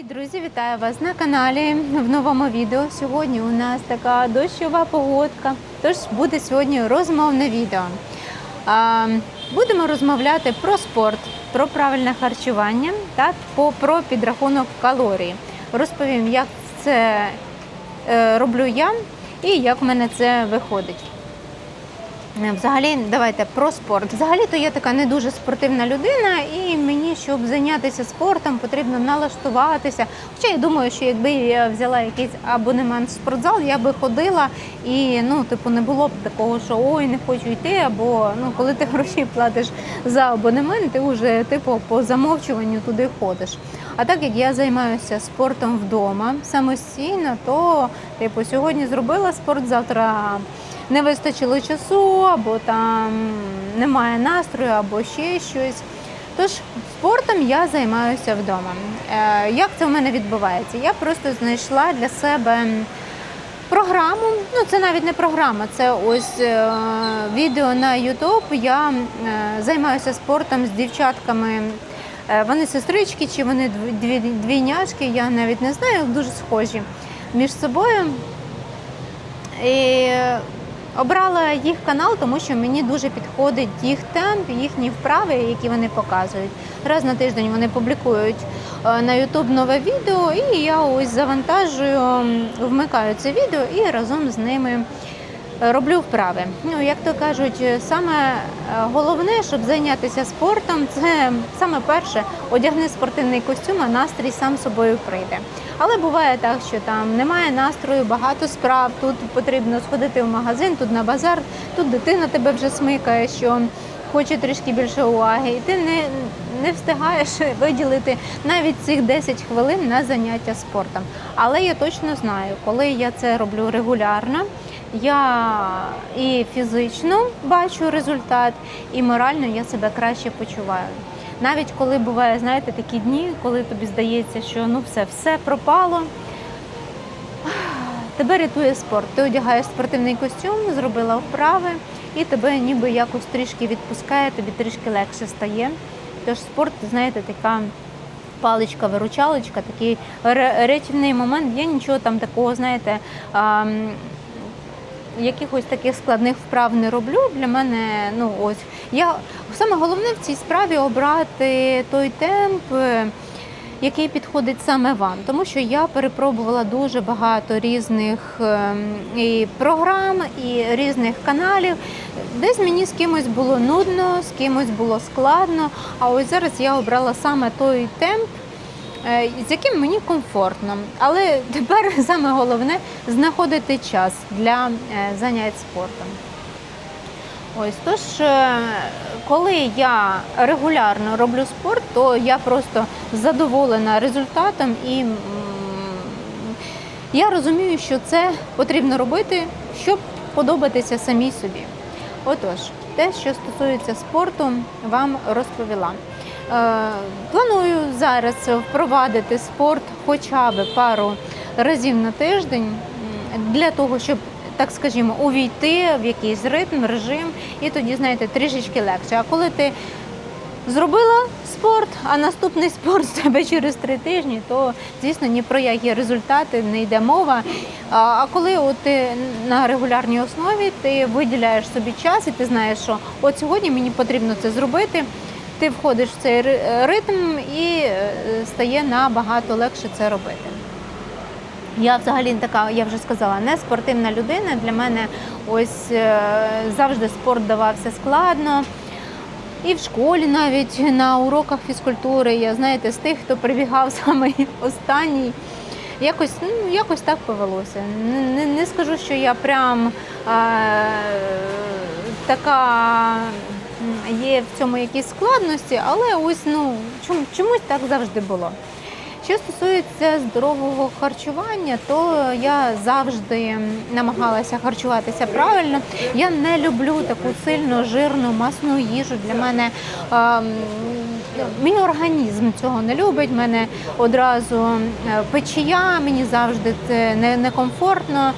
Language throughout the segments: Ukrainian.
Привіт, друзі! Вітаю вас на каналі в новому відео. Сьогодні у нас така дощова погодка, тож буде сьогодні розмовне відео. Будемо розмовляти про спорт, про правильне харчування та про підрахунок калорій. Розповім, як це е, роблю я і як в мене це виходить. Е, Взагалі, давайте про спорт. Взагалі-то я така не дуже спортивна людина, і мені, щоб зайнятися спортом, потрібно налаштуватися. Хоча я думаю, що якби я взяла якийсь абонемент в спортзал, я би ходила і ну, типу, не було б такого, що ой, не хочу йти. Або ну, коли ти гроші платиш за абонемент, ти вже типу по замовчуванню туди ходиш. А так як я займаюся спортом вдома самостійно, то типу сьогодні зробила спорт, завтра не вистачило часу, або там немає настрою, або ще щось. Тож спортом я займаюся вдома. Е, Як це в мене відбувається? Я просто знайшла для себе програму. Ну, це навіть не програма, це ось е, відео на YouTube. Я е, займаюся спортом з дівчатками. Вони сестрички чи вони дві, двійняшки, я навіть не знаю, дуже схожі між собою. І обрала їх канал, тому що мені дуже підходить їх темп, їхні вправи, які вони показують. Раз на тиждень вони публікують е, на YouTube нове відео, і я ось завантажую, вмикаю це відео і разом з ними роблю вправи. Ну, як то кажуть, саме е, головне, щоб зайнятися спортом, це саме перше одягни спортивний костюм, а настрій сам собою прийде. Але буває так, що там немає настрою, багато справ. Тут потрібно сходити в магазин, тут на базар, тут дитина тебе вже смикає, що хоче трішки більше уваги, і ти не, не встигаєш виділити навіть цих 10 хвилин на заняття спортом. Але я точно знаю, коли я це роблю регулярно. Я і фізично бачу результат, і морально я себе краще почуваю. Навіть коли буває, знаєте, такі дні, коли тобі здається, що ну все, все пропало. Тебе рятує спорт. Ти одягаєш спортивний костюм, зробила вправи, і тебе ніби якось трішки відпускає, тобі трішки легше стає. Тож спорт, знаєте, така паличка-виручалочка, такий ре- момент. Я нічого там такого, знаєте, якихось таких складних вправ не роблю. Для мене, ну ось я саме головне в цій справі обрати той темп. е, Який підходить саме вам, тому що я перепробувала дуже багато різних ем, і програм, і різних каналів. Десь мені з кимось було нудно, з кимось було складно. А ось зараз я обрала саме той темп, з яким мені комфортно. Але тепер саме головне знаходити час для е, занять спортом. Ось тож, е, коли я регулярно роблю спорт, то я просто задоволена результатом і я розумію, що це потрібно робити, щоб подобатися самій собі. Отож, те, що стосується спорту, вам розповіла. Е, Планую зараз впровадити спорт хоча б пару разів на тиждень для того, щоб так скажімо, увійти в якийсь ритм, режим, і тоді, знаєте, трішечки легше. А коли ти зробила спорт, а наступний спорт в тебе через три тижні, то звісно ні про які результати не йде мова. А коли от ти на регулярній основі ти виділяєш собі час, і ти знаєш, що от сьогодні мені потрібно це зробити. Ти входиш в цей ритм і е, стає набагато легше це робити. Я взагалі така, я вже сказала, не спортивна людина. Для мене ось е, завжди спорт давався складно. І в школі навіть на уроках фізкультури я знаєте, з тих, хто прибігав саме останній. Якось, ну, якось так повелося. Не, не, скажу, що я прям е, така є в цьому якісь складності, але ось ну, чом- чомусь так завжди було. Що стосується здорового харчування, то я завжди намагалася харчуватися правильно. Я не люблю таку сильно жирну масну їжу. Для мене ем, мій організм цього не любить. Мене одразу е, печія, мені завжди це не- некомфортно.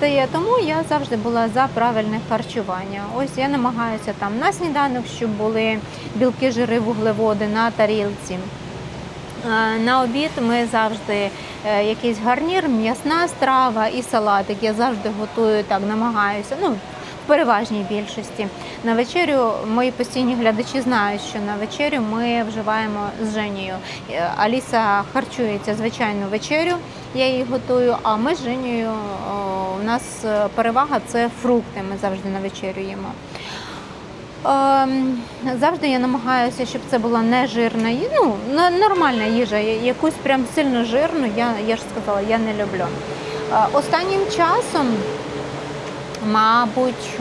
Стає тому я завжди була за правильне харчування. Ось я намагаюся там на сніданок, щоб були білки, жири, вуглеводи на тарілці. Е, На обід ми завжди е, якийсь гарнір, м'ясна страва і салатик. Я завжди готую так, намагаюся. Ну, переважній більшості. На вечерю мої постійні глядачі знають, що на вечерю ми вживаємо з Женєю. Е, Аліса харчується звичайну вечерю, я її готую. А ми з Женєю о, у нас е, перевага це фрукти. Ми завжди на вечерю їмо. Ем, Завжди я намагаюся, щоб це була не жирна ну, нормальна їжа. Якусь прям сильно жирну, я, я ж сказала, я не люблю. Е, Останнім часом, мабуть,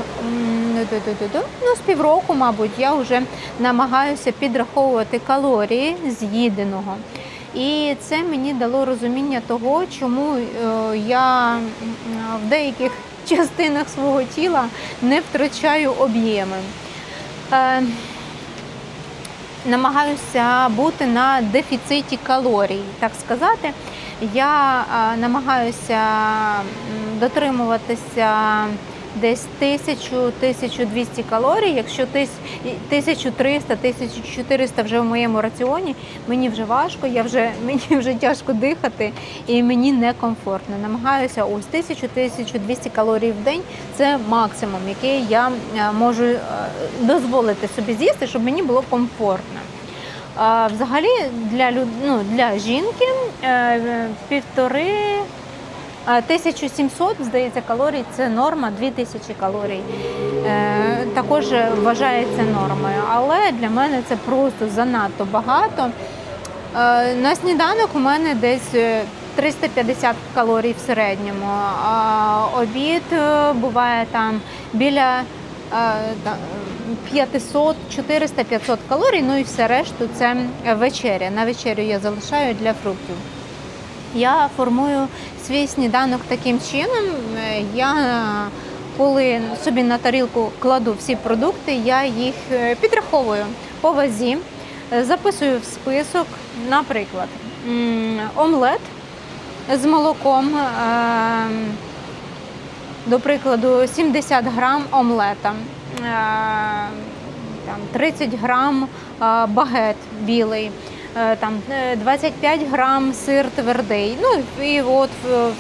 ну, з півроку, мабуть, я вже намагаюся підраховувати калорії з'їденого. І це мені дало розуміння того, чому е, я в деяких частинах свого тіла не втрачаю об'єми. Е, намагаюся бути на дефіциті калорій, так сказати. Я е, намагаюся дотримуватися десь 1000-1200 калорій. Якщо тис- 1300-1400 вже в моєму раціоні, мені вже важко, я вже, мені вже тяжко дихати і мені некомфортно. Намагаюся ось 1000-1200 калорій в день це максимум, який я е, можу е, дозволити собі з'їсти, щоб мені було комфортно. Взагалі для ну, для жінки е, півтори 1700, здається, калорій це норма, 2000 калорій. Е, також вважається нормою. Але для мене це просто занадто багато. Е, на сніданок у мене десь е, 350 калорій в середньому. А обід е, буває там біля е, 500, 400, 500 калорій, ну і все решту це вечеря. На вечерю я залишаю для фруктів. Я формую свій сніданок таким чином. е, Я коли собі на тарілку кладу всі продукти, я їх е, підраховую по вазі, е, записую в список, наприклад, омлет з молоком. е, До прикладу, 70 грам омлета, е, 30 грам е, багет білий, е, там е, 25 грам сир твердий. Ну і от в,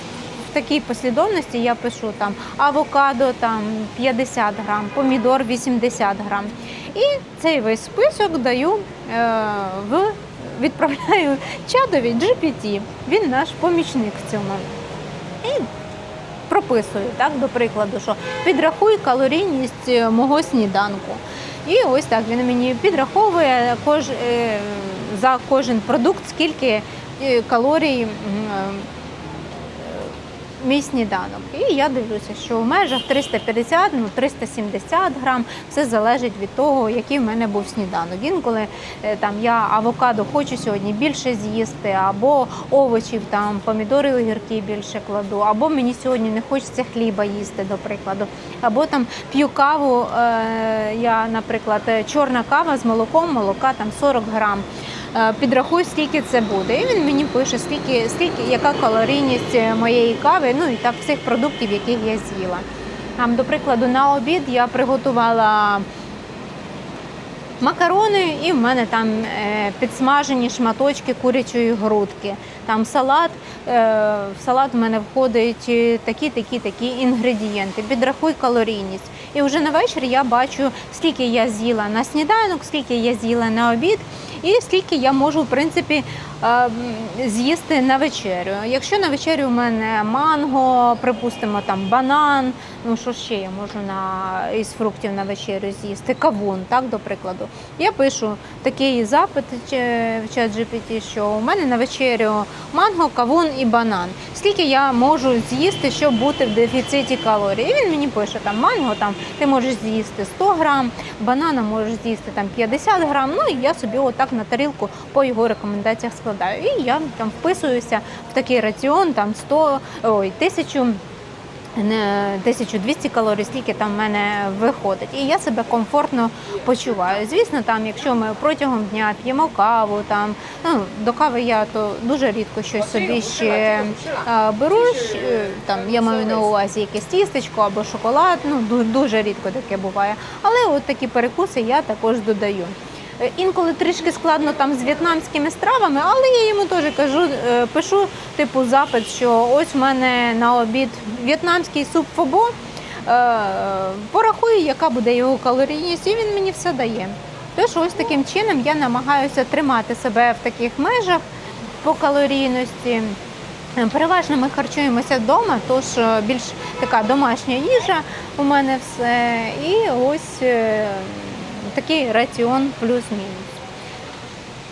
такій послідовності я пишу там авокадо там 50 грам, помідор 80 грам. І цей весь список даю е, в відправляю чадові GPT. Він наш помічник в цьому. І прописую, так, до прикладу, що підрахуй калорійність е, мого сніданку. І ось так він мені підраховує кож, е, за кожен продукт, скільки е, калорій е, мій сніданок. І я дивлюся, що в межах 350, ну 370 грам, все залежить від того, який в мене був сніданок. Інколи е, там я авокадо хочу сьогодні більше з'їсти, або овочів, там помідори, огірки більше кладу, або мені сьогодні не хочеться хліба їсти, до прикладу, або там п'ю каву. Е, я, наприклад, е, чорна кава з молоком, молока там 40 грам. Е, Підрахуй, скільки це буде. І він мені пише, скільки, скільки, яка калорійність е, моєї кави, ну і так всіх продуктів, яких я з'їла. Там, до прикладу, на обід я приготувала макарони, і в мене там е, підсмажені шматочки курячої грудки. Там салат. е, В салат в мене входить е, такі, такі, такі інгредієнти. Підрахуй калорійність. І вже на вечір я бачу, скільки я з'їла на сніданок, скільки я з'їла на обід, і скільки я можу, в принципі, е, з'їсти на вечерю. Якщо на вечерю у мене манго, припустимо, там банан, ну що ще я можу на із фруктів на вечерю з'їсти, кавун, так, до прикладу. Я пишу такий запит в чат GPT, що у мене на вечерю манго, кавун і банан. Скільки я можу з'їсти, щоб бути в дефіциті калорій? І він мені пише, там манго там ти можеш з'їсти 100 грам, банана можеш з'їсти там 50 грам. Ну і я собі отак на тарілку по його рекомендаціях складаю. І я там вписуюся в такий раціон, там 100, ой, 1000 не 1200 калорій, скільки там в мене виходить. І я себе комфортно почуваю. Звісно, там, якщо ми протягом дня п'ємо каву, там ну до кави я то дуже рідко щось собі ще беру. е, Там я маю на увазі якесь тістечко або шоколад. Ну дуже рідко таке буває. Але от такі перекуси я також додаю. Е, Інколи трішки складно там з в'єтнамськими стравами, але я йому теж кажу, е, пишу типу запит, що ось в мене на обід в'єтнамський суп фобо. Е, Порахую, яка буде його калорійність, і він мені все дає. Тож ось таким чином я намагаюся тримати себе в таких межах по калорійності. Переважно ми харчуємося вдома, тож більш така домашня їжа у мене все. І ось такий раціон плюс-мінус.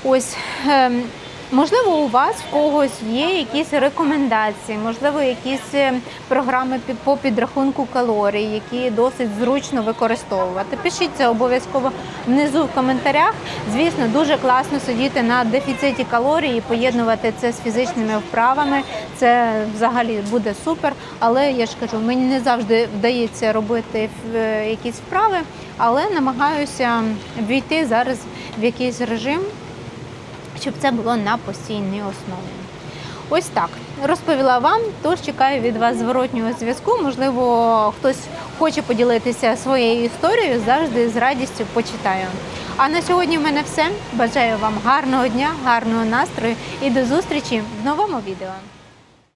Ось, ем, можливо, у вас в когось є якісь рекомендації, можливо, якісь е, програми по підрахунку калорій, які досить зручно використовувати. Пишіть це обов'язково внизу в коментарях. Звісно, дуже класно сидіти на дефіциті калорій і поєднувати це з фізичними вправами. Це взагалі буде супер. Але я ж кажу, мені не завжди вдається робити е, якісь вправи, але намагаюся війти зараз в якийсь режим щоб це було на постійній основі. Ось так розповіла вам, тож чекаю від вас зворотнього зв'язку. Можливо, хтось хоче поділитися своєю історією, завжди з радістю почитаю. А на сьогодні в мене все. Бажаю вам гарного дня, гарного настрою і до зустрічі в новому відео.